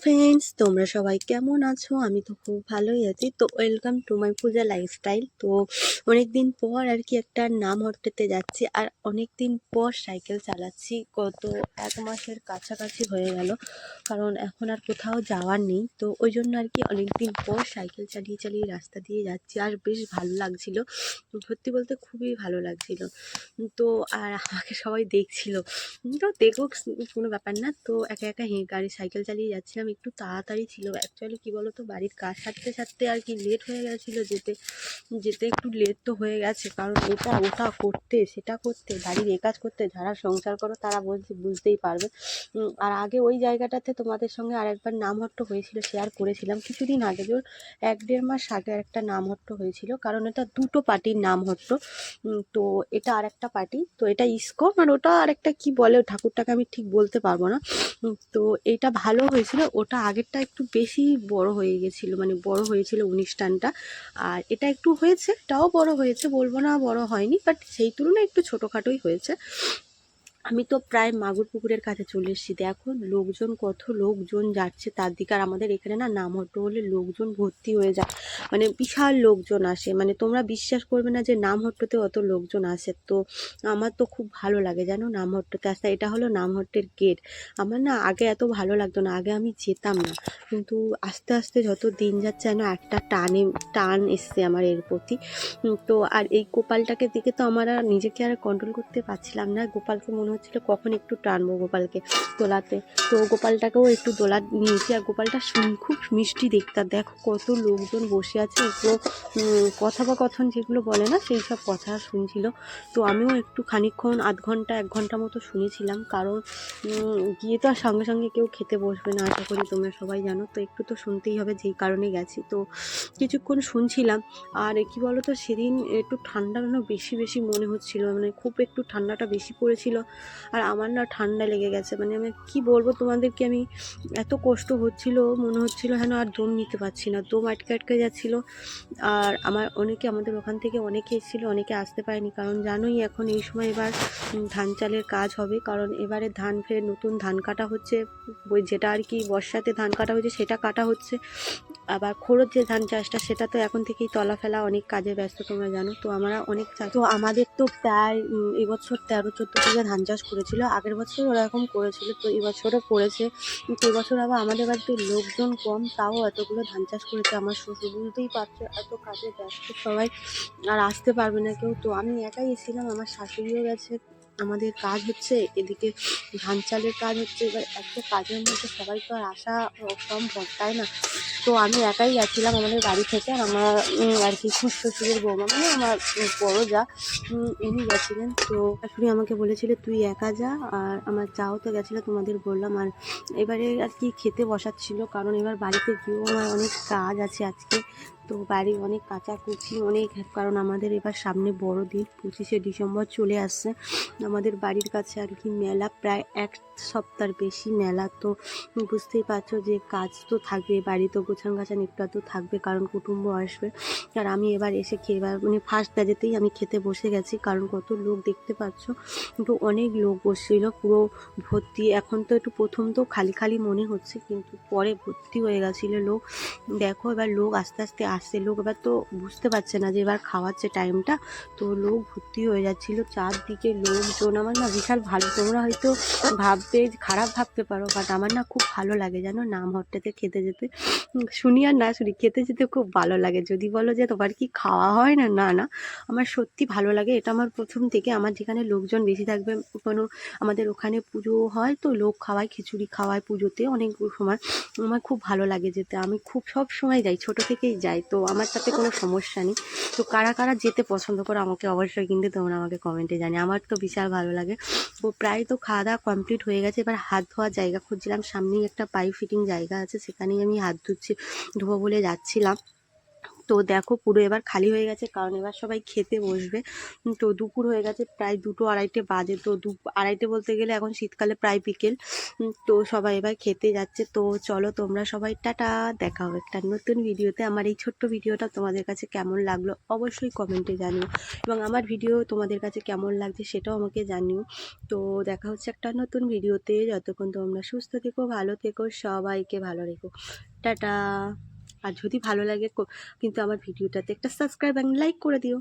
Friends তোমরা সবাই কেমন আছো? আমি তো খুব ভালোই আছি। তো welcome to my Puja lifestyle তো অনেক দিন পর আর কি একটা নাম হট্টেতে যাচ্ছি আর অনেক দিন পর সাইকেল চালাচ্ছি। গত এক মাসের কাছাকাছি হয়ে গেল, কারণ এখন আর কোথাও যাওয়ার নেই। তো ওই জন্য আর কি অনেক দিন পর সাইকেল চালিয়ে চালিয়ে রাস্তা দিয়ে যাচ্ছি আর বেশ ভালো লাগছিল। সত্যি বলতে খুবই ভালো লাগছিল। তো আর আমাকে সবাই দেখছিল। তো দেখুক কোনো ব্যাপার না। তো একা একা হেঁ গাড়ি সাইকেল চালিয়ে যাচ্ছিলাম একটু তাড়াতাড়ি ছিল। অ্যাকচুয়ালি কী বলো তো বাড়ির কাজ সারতে সারতে আর কি লেট হয়ে গেছিল, যেতে যেতে একটু লেট তো হয়ে গেছে। কারণ এটা ওটা করতে, সেটা করতে, বাড়ির এ কাজ করতে, যারা সংসার করো তারা বলছে, বুঝতেই পারবে। আর আগে ওই জায়গাটাতে তোমাদের সঙ্গে আর একবার নামহট্ট হয়েছিল শেয়ার করেছিলাম কিছুদিন আগে। যে এক দেড় মাস আগে একটা নামহট্ট হয়েছিল, কারণ এটা দুটো পার্টির নামহট্ট। তো এটা আর একটা পার্টি, তো এটা ইসকন আর ওটা আর একটা কি বলে, ঠাকুরটাকে আমি ঠিক বলতে পারব না। তো এটা ভালো হয়েছিল। ওটা আগেরটা একটু বেশি বড় হয়ে গেছিল মানে বড় হয়েছিল অনুষ্ঠানটা। আর এটা একটু হয়েছে, এটাও বড় হয়েছে, বলব না বড় হয়নি বাট সেই তুলনায় একটু ছোটোখাটোই হয়েছে। আমি তো প্রায় মাগুর পুকুরের কাছে চলে এসেছি। দেখো, লোকজন কত লোকজন যাচ্ছে। তার দিকে আর আমাদের এখানে না নামহট্ট হলে লোকজন ভর্তি হয়ে যায়। মানে বিশাল লোকজন আসে। মানে তোমরা বিশ্বাস করবে না যে নামহট্টতে অত লোকজন আসে। তো আমার তো খুব ভালো লাগে জানো নামহট্টতে আসতে এটা হলো নামহট্টের গেট আমার না আগে এত ভালো লাগতো না। আগে আমি যেতাম না। কিন্তু আস্তে আস্তে যত দিন যাচ্ছে যেন একটা টানে, টান এসছে আমার এর প্রতি। তো আর এই গোপালটাকে দেখে তো আমার আর নিজেকে আর কন্ট্রোল করতে পারছিলাম না। গোপালকে মনে হচ্ছিল কখন একটু টানবো গোপালকে তোলাতে তো গোপালটাকেও একটু দোলা নিয়েছি। আর গোপালটা খুব মিষ্টি দেখতে। দেখো কত লোকজন বসে আছে। এগুলো উম, কথোপকথন যেগুলো বলে না সেই সব কথা শুনছিল। তো আমিও একটু খানিকক্ষণ আধ ঘণ্টা এক ঘণ্টা মতো শুনেছিলাম। কারণ গিয়ে তো আর সঙ্গে সঙ্গে কেউ খেতে বসবে না আশা করি তোমরা সবাই জানো। তো একটু তো শুনতেই হবে যেই কারণে গেছি। তো কিছুক্ষণ শুনছিলাম। আর কি বলো তো সেদিন একটু ঠান্ডা যেন বেশি বেশি মনে হচ্ছিল। মানে খুব একটু ঠান্ডাটা বেশি পড়েছিল। আর আমার না ঠান্ডা লেগে গেছে। মানে আমি কি বলব, তোমাদেরকে আমি এত কষ্ট হচ্ছিল, মনে হচ্ছিল যেন আর দম নিতে পারছি না। দম আটকে আটকে যাচ্ছিল। আর আমার অনেকে আমাদের ওখান থেকে অনেকে এসেছিল, অনেকে আসতে পারেনি। কারণ জানোই এখন এই সময় এবার ধান চালের কাজ হবে। কারণ এবারে ধান ফের নতুন ধান কাটা হচ্ছে। ওই যেটা আর কি বর্ষাতে ধান কাটা হচ্ছে সেটা কাটা হচ্ছে। আবার খোড়োর যে ধান চাষটা, সেটা তো এখন থেকেই তলা ফেলা অনেক কাজে ব্যস্ত তোমরা জানো। তো আমরা অনেক তো আমাদের তো প্রায় এবছর তেরো, চোদ্দ বিঘা ধান চাষ করেছিল। আগের বছর ওরকম করেছিল, তো এবছরও করেছে। তো এবছর আবার আমাদের বাড়িতে লোকজন কম, তাও এতগুলো ধান চাষ করেছে। আমার শ্বশুর বুঝতেই পারছে, এত কাজে ব্যস্ত সবাই, আর আসতে পারবে না কেউ। তো আমি একাই এসেছিলাম, আমার শাশুড়িও গেছে। আমাদের কাজ হচ্ছে এদিকে ধান চালের কাজ হচ্ছে এবার এত কাজের মধ্যে সবাই তো আর আসা অসম্ভব তাই না? তো আমি একাই গেছিলাম আমাদের বাড়ি থেকে আর আমার আর কি খুব শ্বশুরের বৌমা মানে আমার বড় যা উম, ইনি গেছিলেন। তো শাশুড়ি আমাকে বলেছিল তুই একা যা আর আমার যাও তো গেছিল তোমাদের বললাম। আর এবারে আর কি খেতে বসাচ্ছিল কারণ এবার বাড়িতে গিয়েও আমার অনেক কাজ আছে আজকে। তো বাড়ি অনেক কাচাকুচি, অনেক কারণ আমাদের এবার সামনে বড় দিন, পঁচিশে ডিসেম্বর চলে আসছে। আমাদের বাড়ির কাছে আর কি মেলা, প্রায় এক সপ্তাহের বেশি মেলা। তো বুঝতেই পারছ যে কাজ তো থাকবে, বাড়ি তো গোছান গাছান একটু তো থাকবে, কারণ কুটুম্ব আসবে। আর আমি এবার এসে খেয়ে এবার মানে ফার্স্ট ব্যাজেতেই আমি খেতে বসে গেছি, কারণ কত লোক দেখতে পাচ্ছ। কিন্তু অনেক লোক বসছিল, পুরো ভর্তি। এখন তো একটু প্রথম তো খালি খালি মনে হচ্ছে, কিন্তু পরে ভর্তি হয়ে গেছিল লোক। দেখো এবার লোক আস্তে আস্তে আসছে। লোক এবার তো বুঝতে পারছে না যে এবার খাওয়াচ্ছে টাইমটা তো লোক ভর্তি হয়ে যাচ্ছিল। চারদিকে লোকজন, আমার না বিশাল ভালো। তোমরা হয়তো ভাববে, খারাপ ভাবতে পারো বাট আমার না খুব ভালো লাগে জানো নাম হট্টেতে খেতে যেতে। শুনি আর না শুনি, খেতে যেতে খুব ভালো লাগে। যদি বলো যে তোমার কি খাওয়া হয় না না না, আমার সত্যি ভালো লাগে। এটা আমার প্রথম থেকে। আমার যেখানে লোকজন বেশি থাকবে, কোনো আমাদের ওখানে পুজো হয় তো লোক খাওয়ায়, খিচুড়ি খাওয়ায় পুজোতে অনেক সময়। আমার খুব ভালো লাগে যেতে। আমি খুব সব সময় যাই, ছোট থেকেই যাই। তো আমার তাতে কোনো সমস্যা নেই। তো কারা কারা যেতে পছন্দ করো আমাকে অবশ্যই কিন্তু তোমরা আমাকে কমেন্টে জানি আমার তো বিশাল ভালো লাগে। তো প্রায় তো খাওয়া দাওয়া কমপ্লিট হয়ে গেছে। এবার হাত ধোয়ার জায়গা খুঁজছিলাম। সামনেই একটা পাইপ ফিটিং জায়গা আছে। সেখানেই আমি হাত ধুচ্ছি, ধোবো বলে যাচ্ছিলাম। তো দেখো পুরো এবার খালি হয়ে গেছে, কারণ এবার সবাই খেতে বসবে। তো দুপুর হয়ে গেছে প্রায় দুটো আড়াইটে বাজে, তো দু, আড়াইটে বলতে গেলে এখন শীতকালে প্রায় বিকেল। তো সবাই এবার খেতে যাচ্ছে। তো চলো তোমরা সবাই টাটা, দেখা হবে একটা নতুন ভিডিওতে। আমার এই ছোট্ট ভিডিওটা তোমাদের কাছে কেমন লাগল অবশ্যই কমেন্টে জানিও। এবং আমার ভিডিও তোমাদের কাছে কেমন লাগছে সেটাও আমাকে জানিও। তো দেখা হচ্ছে একটা নতুন ভিডিওতে। যতক্ষণ তোমরা সুস্থ থেকো, ভালো থেকো, সবাইকে ভালো রেখো। টাটা। আর যদি ভালো লাগে কিন্তু আমার ভিডিওটাতে একটা সাবস্ক্রাইব অ্যান্ড লাইক করে দিও।